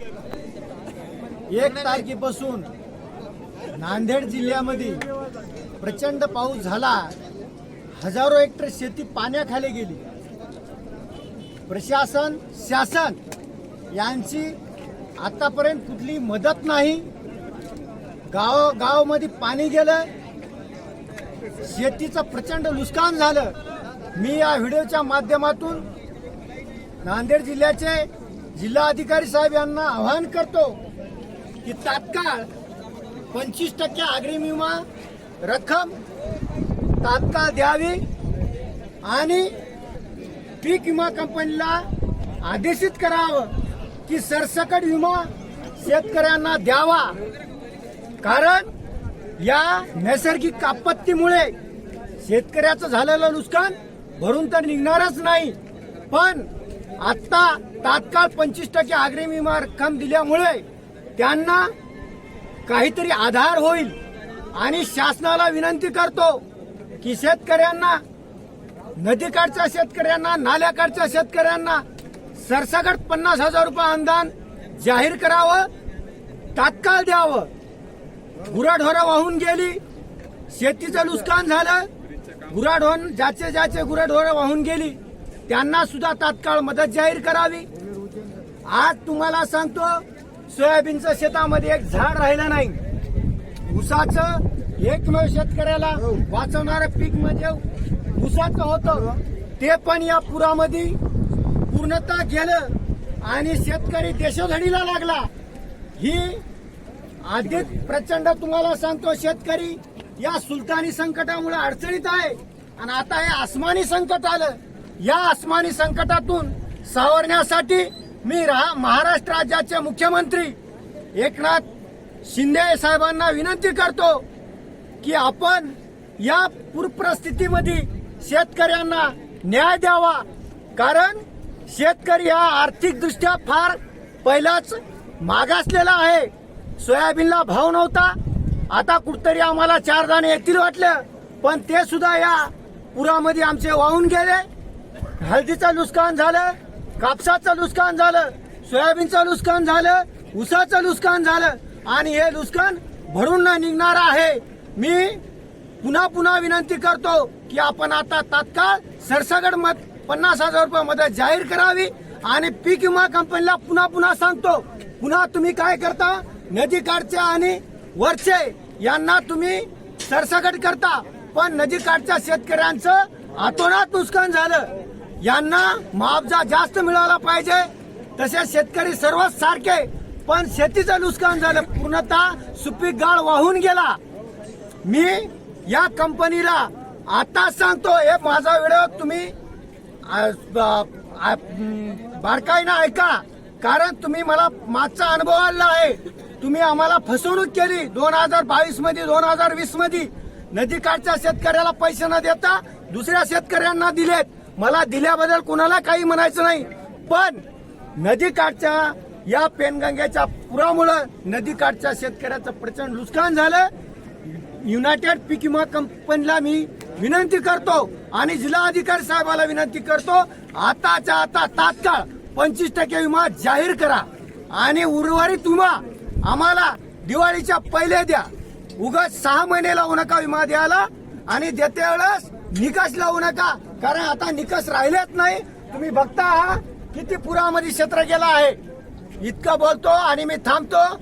एक तारखेपासून नांदेड जिल्ह्यामध्ये प्रचंड पाऊस झाला. हजारो हेक्टर शेती पाण्याखाली गेली. प्रशासन शासन यांची आतापर्यंत कुठली मदत नाही. गाव गावामध्ये पाणी गेलं. शेतीचं प्रचंड नुकसान झालं. मी या व्हिडिओच्या माध्यमातून नांदेड जिल्ह्याचे जिल्हाधिकारी साहेब यांना आवाहन करतो की तात्काळ पंचवीस टक्के अग्रिम विमा रक्कम तात्काळ द्यावी आणि पीक विमा कंपनीला आदेशित करावं की सरसकट विमा शेतकऱ्यांना द्यावा. कारण या नैसर्गिक आपत्तीमुळे शेतकऱ्याचं झालेलं नुकसान भरून तर निघणारच नाही. पण आता तात्काळ पंचवीस टक्के अग्रिम विमा रक्कम दिल्यामुळे त्यांना काहीतरी आधार होईल. आणि शासनाला विनंती करतो की शेतकऱ्यांना नदीकाठच्या शेतकऱ्यांना नाल्याकाठच्या शेतकऱ्यांना सरसकट पन्नास हजार रुपये अनुदान जाहीर करावं तात्काळ द्यावं. गुराढोरं वाहून गेली शेतीचं नुकसान झालं गुराढोर ज्याचे ज्याचे गुराढोरं वाहून गेली त्यांना सुद्धा तात्काळ मदत जाहीर करावी. आज तुम्हाला सांगतो सोयाबीनचं शेतामध्ये एक झाड राहिलं नाही. ऊसाचं एकमेव शेतकऱ्याला वाचवणारं पीक म्हणजे ऊसाचं होतं. ते पण या पुरामध्ये पूर्णतः गेलं आणि शेतकरी देशोधडीला लागला. ही आधीच प्रचंड तुम्हाला सांगतो शेतकरी या सुलतानी संकटामुळे अडचणीत आहे. आणि आता हे आसमानी संकट आलं. या आसमानी संकटातून सावरण्यासाठी मी राहा महाराष्ट्र राज्याचे मुख्यमंत्री एकनाथ शिंदे साहेबांना विनंती करतो की आपण या पूरपरिस्थितीमध्ये शेतकऱ्यांना न्याय द्यावा. कारण शेतकरी हा आर्थिकदृष्ट्या फार पहिलाच मागासलेला आहे. सोयाबीनला भाव नव्हता. आता कुठतरी आम्हाला चार दाणे येतील वाटलं. पण ते सुद्धा या पुरामध्ये आमचे वाहून गेले. हळदीचं नुकसान झालं कापसाचं नुकसान झालं सोयाबीनचं नुकसान झालं ऊसाचं नुकसान झालं आणि हे नुकसान भरून न निघणार आहे. मी पुन्हा पुन्हा विनंती करतो की आपण आता तात्काळ सरसगड मत पन्नास हजार रुपये मदत जाहीर करावी आणि पीक विमा कंपनीला पुन्हा पुन्हा सांगतो पुन्हा तुम्ही काय करता? नदीकाठच्या आणि वरचे यांना तुम्ही सरसगट करता पण नदीकाठच्या शेतकऱ्यांचं आतोनात नुकसान झालं. यांना मुआवजा जास्त मिळाला पाहिजे. तसे शेतकरी सर्वच सारखे पण शेतीचं नुकसान झालं. पूर्णतः सुपीक गाळ वाहून गेला. मी या कंपनीला आता सांगतो हे माझा व्हिडिओ तुम्ही बारकाईनं ऐका. कारण तुम्ही मला मागचा अनुभव आला आहे. तुम्ही आम्हाला फसवणूक केली दोन हजार बावीसमध्ये दोन हजार वीसमध्ये. नदीकाठच्या शेतकऱ्याला पैसे न देता दुसऱ्या शेतकऱ्यांना दिलेत. मला दिल्याबद्दल कोणाला काही म्हणायचं नाही. पण नदीकाठच्या या पेनगंगेच्या पुरामुळं नदीकाठच्या शेतकऱ्याचं प्रचंड नुकसान झालं. युनायटेड पीक विमा कंपनीला मी विनंती करतो आणि जिल्हाधिकारी साहेबाला विनंती करतो आताच्या आता तात्काळ पंचवीस टक्के विमा जाहीर करा. आणि उर्वरित विमा आम्हाला दिवाळीच्या पहिले द्या. उगाच सहा महिने लावू नका विमा द्यायला आणि देते वेळेस निकष लावू नका. कारण आता निकष राहिलेच नाही. तुम्ही बघता किती पुरामध्ये क्षेत्र गेला आहे. इतकं बोलतो आणि मी थांबतो.